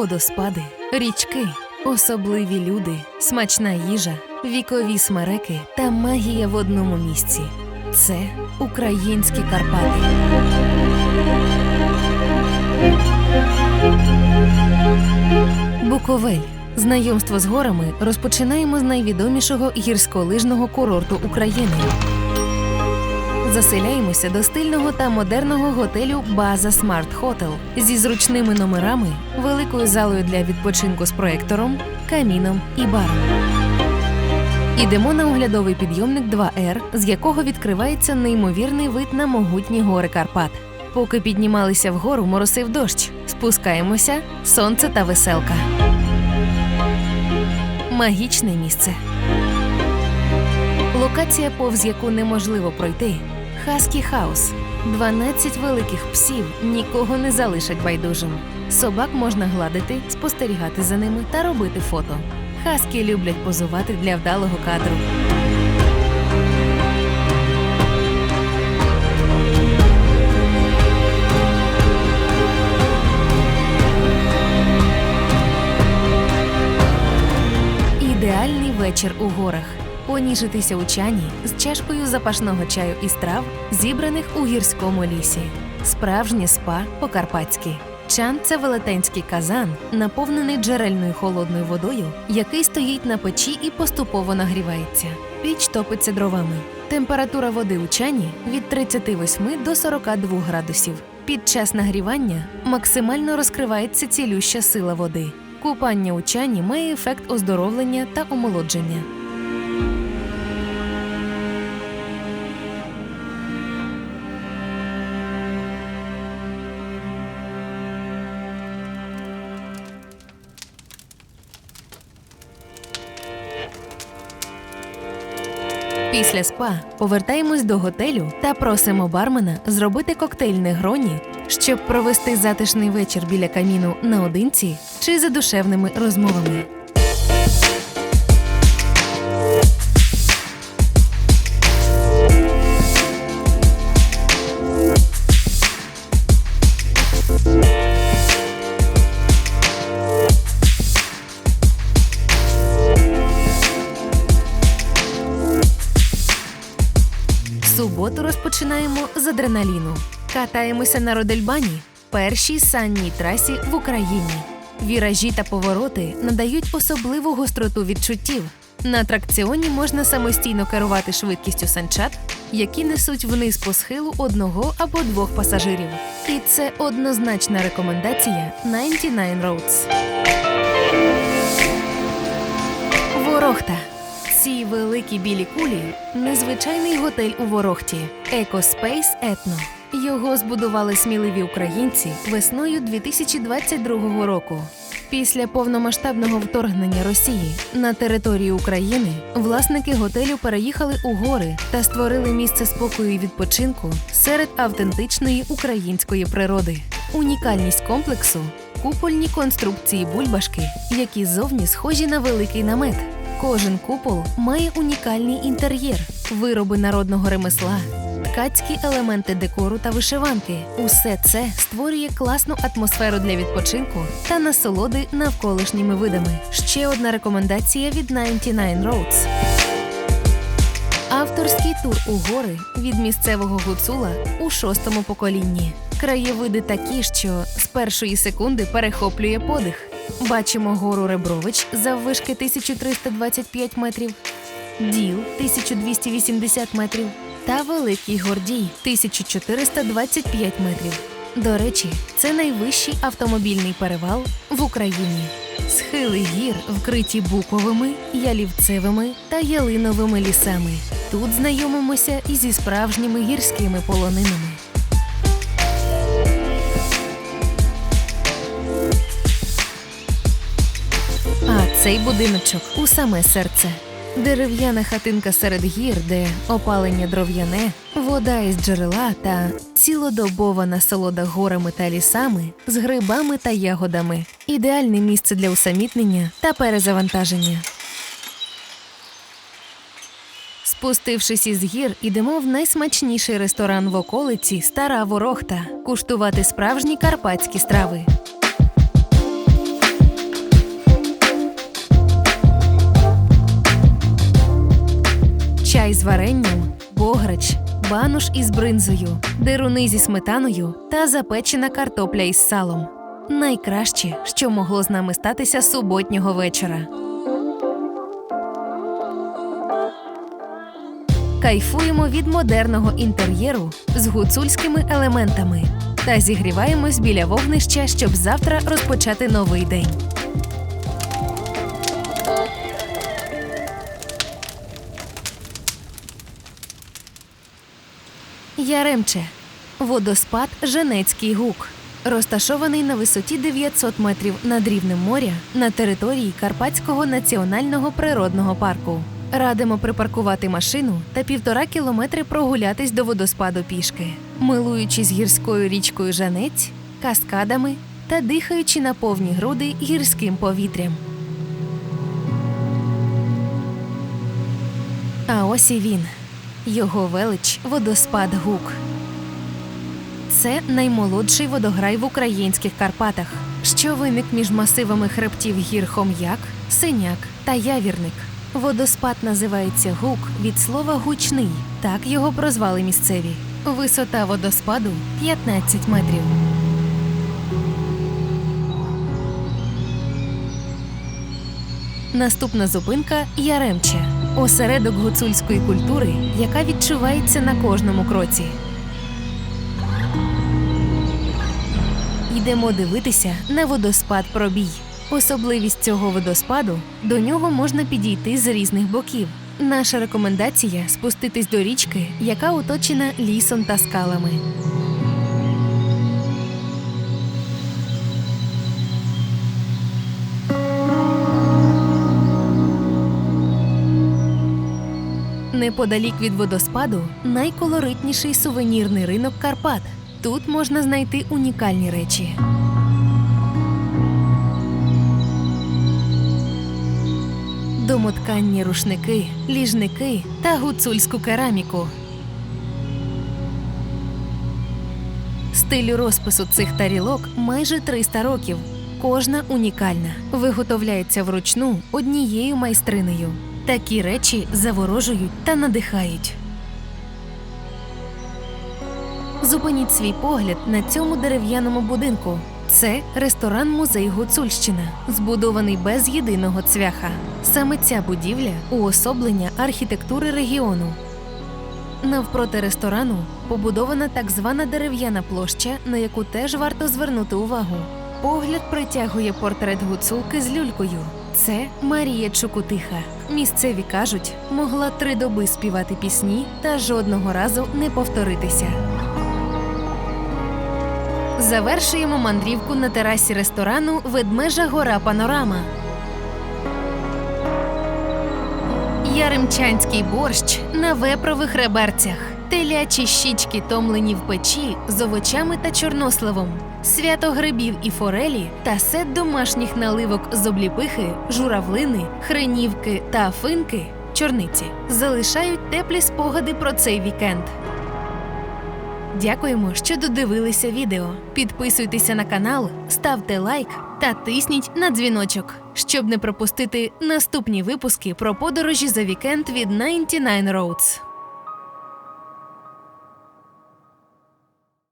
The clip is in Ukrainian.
водоспади, річки, особливі люди, смачна їжа, вікові смереки та магія в одному місці. Це українські Карпати. Буковель. Знайомство з горами розпочинаємо з найвідомішого гірськолижного курорту України. Заселяємося до стильного та модерного готелю База Смарт Хотел зі зручними номерами, великою залою для відпочинку з проектором, каміном і баром. Ідемо на оглядовий підйомник 2Р, з якого відкривається неймовірний вид на могутні гори Карпат. Поки піднімалися вгору, моросив дощ. Спускаємося, сонце та веселка. Магічне місце. Локація, повз яку неможливо пройти. Хаскі Хаус. 12 великих псів нікого не залишать байдужим. Собак можна гладити, спостерігати за ними та робити фото. Хаскі люблять позувати для вдалого кадру. Ідеальний вечір у горах. Поніжитися у чані з чашкою запашного чаю із трав, зібраних у гірському лісі. Справжнє спа по-карпатськи. Чан це велетенський казан, наповнений джерельною холодною водою, який стоїть на печі і поступово нагрівається. Піч топиться дровами. Температура води у чані від 38 до 42 градусів. Під час нагрівання максимально розкривається цілюща сила води. Купання у чані має ефект оздоровлення та омолодження. Після спа повертаємось до готелю та просимо бармена зробити коктейль негроні, щоб провести затишний вечір біля каміну наодинці чи за душевними розмовами. Суботу розпочинаємо з адреналіну. Катаємося на Родельбані, першій санній трасі в Україні. Віражі та повороти надають особливу гостроту відчуттів. На атракціоні можна самостійно керувати швидкістю санчат, які несуть вниз по схилу одного або двох пасажирів. І це однозначна рекомендація 99 Roads. Ворохта. Ці великі білі кулі незвичайний готель у Ворохті Екоспейс Етно. Його збудували сміливі українці весною 2022 року. Після повномасштабного вторгнення Росії на територію України власники готелю переїхали у гори та створили місце спокою і відпочинку серед автентичної української природи. Унікальність комплексу купольні конструкції бульбашки, які зовні схожі на великий намет. Кожен купол має унікальний інтер'єр, вироби народного ремесла, ткацькі елементи декору та вишиванки. Усе це створює класну атмосферу для відпочинку та насолоди навколишніми видами. Ще одна рекомендація від 99 Roads. Авторський тур у гори від місцевого гуцула у шостому поколінні. Краєвиди такі, що з першої секунди перехоплює подих. Бачимо гору Ребрович заввишки 1325 метрів, Діл 1280 метрів та Великий Гордій 1425 метрів. До речі, це найвищий автомобільний перевал в Україні. Схили гір вкриті буковими, ялівцевими та ялиновими лісами. Тут знайомимося і зі справжніми гірськими полонинами. Цей будиночок у саме серце. Дерев'яна хатинка серед гір, де опалення дров'яне, вода із джерела та цілодобова насолода горами та лісами з грибами та ягодами. Ідеальне місце для усамітнення та перезавантаження. Спустившись із гір, ідемо в найсмачніший ресторан в околиці Стара Ворохта куштувати справжні карпатські страви. Чай з варенням, бограч, бануш із бринзою, деруни зі сметаною та запечена картопля із салом. Найкраще, що могло з нами статися суботнього вечора. Кайфуємо від модерного інтер'єру з гуцульськими елементами та зігріваємось біля вогнища, щоб завтра розпочати новий день. Яремче водоспад Женецький гук. Розташований на висоті 900 метрів над рівнем моря на території Карпатського національного природного парку. Радимо припаркувати машину та півтора кілометри прогулятись до водоспаду пішки, милуючись гірською річкою Жанець, каскадами та дихаючи на повні груди гірським повітрям. А ось і він. Його велич водоспад Гук. Це наймолодший водограй в українських Карпатах, що виник між масивами хребтів гір Хом'як, Синяк та Явірник. Водоспад називається Гук від слова гучний. Так його прозвали місцеві. Висота водоспаду 15 метрів. Наступна зупинка Яремче, осередок гуцульської культури, яка відчувається на кожному кроці. Йдемо дивитися на водоспад Пробій. Особливість цього водоспаду до нього можна підійти з різних боків. Наша рекомендація спуститись до річки, яка оточена лісом та скалами. Неподалік від водоспаду найколоритніший сувенірний ринок Карпат. Тут можна знайти унікальні речі. Домотканні рушники, ліжники та гуцульську кераміку. Стилю розпису цих тарілок майже 300 років. Кожна унікальна. Виготовляється вручну однією майстринею. Такі речі заворожують та надихають. Зупиніть свій погляд на цьому дерев'яному будинку. Це ресторан-музей Гуцульщина, збудований без єдиного цвяха. Саме ця будівля уособлення архітектури регіону. Навпроти ресторану побудована так звана дерев'яна площа, на яку теж варто звернути увагу. Погляд притягує портрет гуцулки з люлькою. Це Марія Чукутиха. Місцеві кажуть, могла три доби співати пісні та жодного разу не повторитися. Завершуємо мандрівку на терасі ресторану Ведмежа гора Панорама. Яремчанський борщ на вепрових реберцях, телячі щічки томлені в печі з овочами та чорносливом, свято грибів і форелі та сет домашніх наливок з обліпихи, журавлини, хренівки та афинки чорниці залишають теплі спогади про цей вікенд. Дякуємо, що додивилися відео. Підписуйтеся на канал, ставте лайк та тисніть на дзвіночок, щоб не пропустити наступні випуски про подорожі за вікенд від 99 Roads.